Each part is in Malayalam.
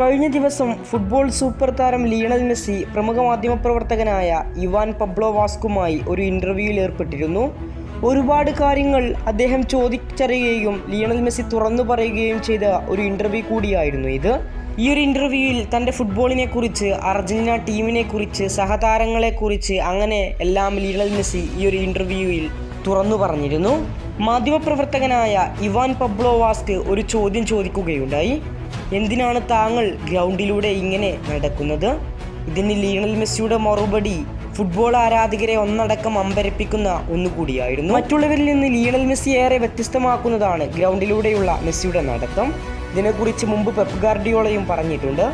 കഴിഞ്ഞ ദിവസം ഫുട്ബോൾ സൂപ്പർ താരം ലിയണൽ മെസ്സി പ്രമുഖ മാധ്യമപ്രവർത്തകനായ ഇവാൻ പബ്ലോ വാസ്കുമായി ഒരു ഇന്റർവ്യൂവിൽ ഏർപ്പെട്ടിരുന്നു. ഒരുപാട് കാര്യങ്ങൾ അദ്ദേഹം ചോദിച്ചറിയുകയും ലിയണൽ മെസ്സി തുറന്നു പറയുകയും ചെയ്ത ഒരു ഇന്റർവ്യൂ കൂടിയായിരുന്നു ഇത്. ഈ ഒരു ഇന്റർവ്യൂവിൽ തന്റെ ഫുട്ബോളിനെക്കുറിച്ച് അർജന്റീന ടീമിനെ കുറിച്ച് സഹതാരങ്ങളെക്കുറിച്ച് അങ്ങനെ എല്ലാം ലിയണൽ മെസ്സി ഈ ഒരു ഇന്റർവ്യൂവിൽ തുറന്നു പറഞ്ഞിരുന്നു. മാധ്യമപ്രവർത്തകനായ ഇവാൻ പബ്ലോ വാസ്ക് ഒരു ചോദ്യം ചോദിക്കുകയുണ്ടായി. എന്തിനാണ് താങ്കൾ ഗ്രൗണ്ടിലൂടെ ഇങ്ങനെ നടക്കുന്നത്? ഇതിന് ലീണൽ മെസ്സിയുടെ മറുപടി ഫുട്ബോൾ ആരാധകരെ ഒന്നടക്കം അമ്പരപ്പിക്കുന്ന ഒന്നുകൂടിയായിരുന്നു. മറ്റുള്ളവരിൽ നിന്ന് ലീണൽ മെസ്സി ഏറെ വ്യത്യസ്തമാക്കുന്നതാണ് ഗ്രൗണ്ടിലൂടെയുള്ള മെസ്സിയുടെ നടത്തം. ഇതിനെക്കുറിച്ച് മുമ്പ് പെപ്പ് ഗാർഡിയോളയും പറഞ്ഞിട്ടുണ്ട്.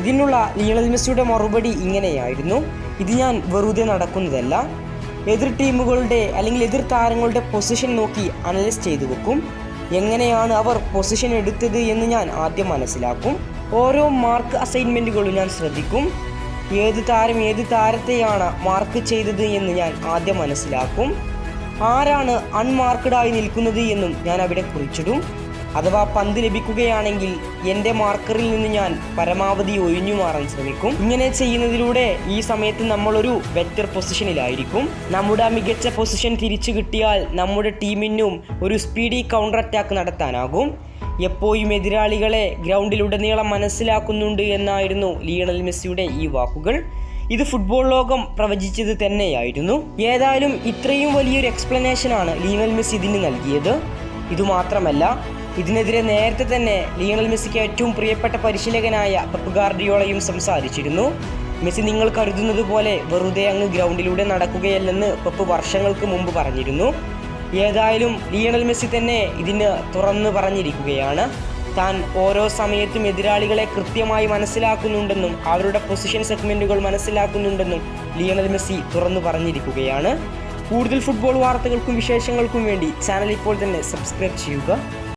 ഇതിനുള്ള ലീണൽ മെസ്സിയുടെ മറുപടി ഇങ്ങനെയായിരുന്നു. ഇത് ഞാൻ വെറുതെ നടക്കുന്നതല്ല. എതിർ ടീമുകളുടെ അല്ലെങ്കിൽ എതിർ താരങ്ങളുടെ പൊസിഷൻ നോക്കി അനലൈസ് ചെയ്തു വെക്കും. എങ്ങനെയാണ് അവർ പൊസിഷൻ എടുത്തത് എന്ന് ഞാൻ ആദ്യം മനസ്സിലാക്കും. ഓരോ മാർക്ക് അസൈൻമെന്റുകളും ഞാൻ ശ്രദ്ധിക്കും. ഏത് താരം ഏത് താരത്തെയാണ് മാർക്ക് ചെയ്തത് എന്ന് ഞാൻ ആദ്യം മനസ്സിലാക്കും. ആരാണ് അൺമാർക്കഡായി നിൽക്കുന്നത് എന്നും ഞാൻ അവിടെ കുറിച്ചിടും. അഥവാ പന്ത് ലഭിക്കുകയാണെങ്കിൽ എന്റെ മാർക്കറിൽ നിന്ന് ഞാൻ പരമാവധി ഒഴിഞ്ഞു മാറാൻ ശ്രമിക്കും. ഇങ്ങനെ ചെയ്യുന്നതിലൂടെ ഈ സമയത്ത് നമ്മളൊരു ബെറ്റർ പൊസിഷനിലായിരിക്കും നമ്മുടെ ആ മികച്ച പൊസിഷൻ തിരിച്ചു കിട്ടിയാൽ നമ്മുടെ ടീമിനും ഒരു സ്പീഡി കൗണ്ടർ അറ്റാക്ക് നടത്താനാകും. എപ്പോഴും എതിരാളികളെ ഗ്രൗണ്ടിലുടനീളം മനസ്സിലാക്കുന്നുണ്ട് എന്നായിരുന്നു ലിയണൽ മെസ്സിയുടെ ഈ വാക്കുകൾ. ഇത് ഫുട്ബോൾ ലോകം പ്രവചിച്ചത് തന്നെയായിരുന്നു. ഏതായാലും ഇത്രയും വലിയൊരു എക്സ്പ്ലനേഷനാണ് ലിയണൽ മെസ്സി ഇതിന് നൽകിയത്. ഇതുമാത്രമല്ല ഇതിനെതിരെ നേരത്തെ തന്നെ ലിയണൽ മെസ്സിക്ക് ഏറ്റവും പ്രിയപ്പെട്ട പരിശീലകനായ പെപ്പ് ഗാർഡിയോളയും സംസാരിച്ചിരുന്നു. മെസ്സി നിങ്ങൾ കരുതുന്നത് പോലെ വെറുതെ അങ്ങ് ഗ്രൗണ്ടിലൂടെ നടക്കുകയല്ലെന്ന് പെപ്പ് വർഷങ്ങൾക്ക് മുമ്പ് പറഞ്ഞിരുന്നു. ഏതായാലും ലിയണൽ മെസ്സി തന്നെ ഇതിന് തുറന്നു പറഞ്ഞിരിക്കുകയാണ്. താൻ ഓരോ സമയത്തും എതിരാളികളെ കൃത്യമായി മനസ്സിലാക്കുന്നുണ്ടെന്നും അവരുടെ പൊസിഷൻ സെഗ്മെന്റുകൾ മനസ്സിലാക്കുന്നുണ്ടെന്നും ലിയണൽ മെസ്സി തുറന്നു പറഞ്ഞിരിക്കുകയാണ്. കൂടുതൽ ഫുട്ബോൾ വാർത്തകൾക്കും വിശേഷങ്ങൾക്കും വേണ്ടി ചാനൽ ഇപ്പോൾ തന്നെ സബ്സ്ക്രൈബ് ചെയ്യുക.